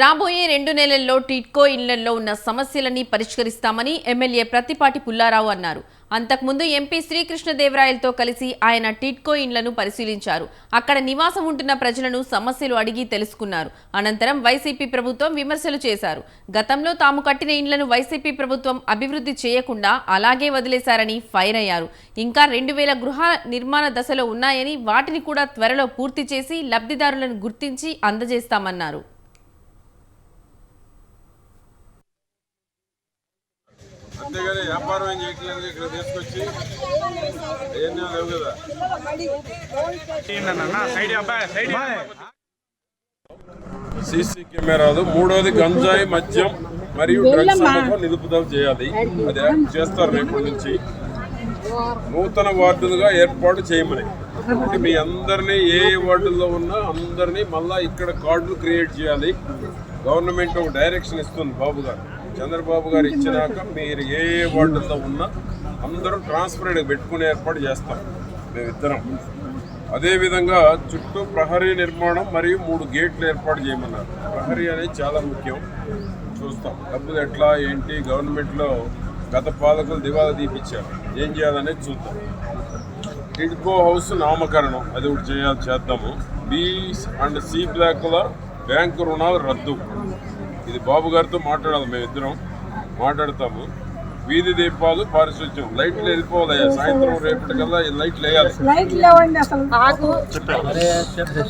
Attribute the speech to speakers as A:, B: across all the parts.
A: రాబోయే రెండు నెలల్లో టిట్కో ఇళ్ళలో ఉన్న సమస్యలని పరిష్కరిస్తామని ఎమ్మెల్యే ప్రతిపాటి పుల్లారావు అన్నారు. అంతకుముందు ఎంపీ శ్రీకృష్ణదేవరాయలతో కలిసి ఆయన టిట్కో ఇండ్లను పరిశీలించారు. అక్కడ నివాసం ఉంటున్న ప్రజలను సమస్యలు అడిగి తెలుసుకున్నారు. అనంతరం వైసీపీ ప్రభుత్వం విమర్శలు చేశారు. గతంలో తాము కట్టిన ఇండ్లను వైసీపీ ప్రభుత్వం అభివృద్ధి చేయకుండా అలాగే వదిలేశారని ఫైర్ అయ్యారు. ఇంకా రెండు వేల గృహ నిర్మాణ దశలో ఉన్నాయని వాటిని కూడా త్వరలో పూర్తి చేసి లబ్ధిదారులను గుర్తించి అందజేస్తామన్నారు.
B: అంతేగాని వ్యాపారం ఏం చేయట్లేదు ఇక్కడ తీసుకొచ్చి ఏం లేవు కదా. సీసీ కెమెరాలు మూడోది గంజాయి మద్యం మరియు డ్రగ్స్ నిలుపుదల చేయాలి. అది చేస్తారు రేపటి నుంచి. నూతన వార్డులుగా ఏర్పాటు చేయమని. అంటే మీ అందరినీ ఏ ఏ వార్డుల్లో ఉన్నా అందరినీ మళ్ళా ఇక్కడ కార్డులు క్రియేట్ చేయాలి. గవర్నమెంట్ ఒక డైరెక్షన్ ఇస్తుంది బాబు గారు. చంద్రబాబు గారు ఇచ్చినాక మీరు ఏ ఏ వార్డుల్లో ఉన్నా అందరూ ట్రాన్స్పరెంట్ పెట్టుకునే ఏర్పాటు చేస్తాం. మేమిద్దరం. అదేవిధంగా చుట్టూ ప్రహరీ నిర్మాణం మరియు మూడు గేట్లు ఏర్పాటు చేయమన్నారు. ప్రహరీ అనేది చాలా ముఖ్యం. చూస్తాం. డబ్బులు ఎట్లా ఏంటి గవర్నమెంట్లో గత పాలకులు దివాలా తీపిచ్చారు. ఏం చేయాలనేది చూద్దాం. టిడ్కో హౌస్ నామకరణం. అది ఒకటి చేయాలి చేద్దాము. బి అండ్ సి బ్లాక్ల బ్యాంకు రుణాలు రద్దు. ఇది బాబు గారితో మాట్లాడాలి మేమిద్దరం మాట్లాడతాము. వీధి దీపాలు పారిశుద్ధ్యం. లైట్లు వెళ్ళిపోవాలయ్యా సాయంత్రం రేపటికల్లా ఈ లైట్లు వేయాలి
C: లైట్లు లేవండి అసలు.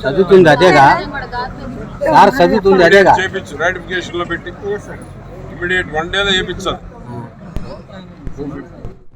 D: చదువుతుంది అదేగా సార్ చదువుతుంది అదేగా
B: చేపించు. రాటిఫికేషన్లో పెట్టి. ఇమీడియట్ వన్ డేలో చేపించాలి.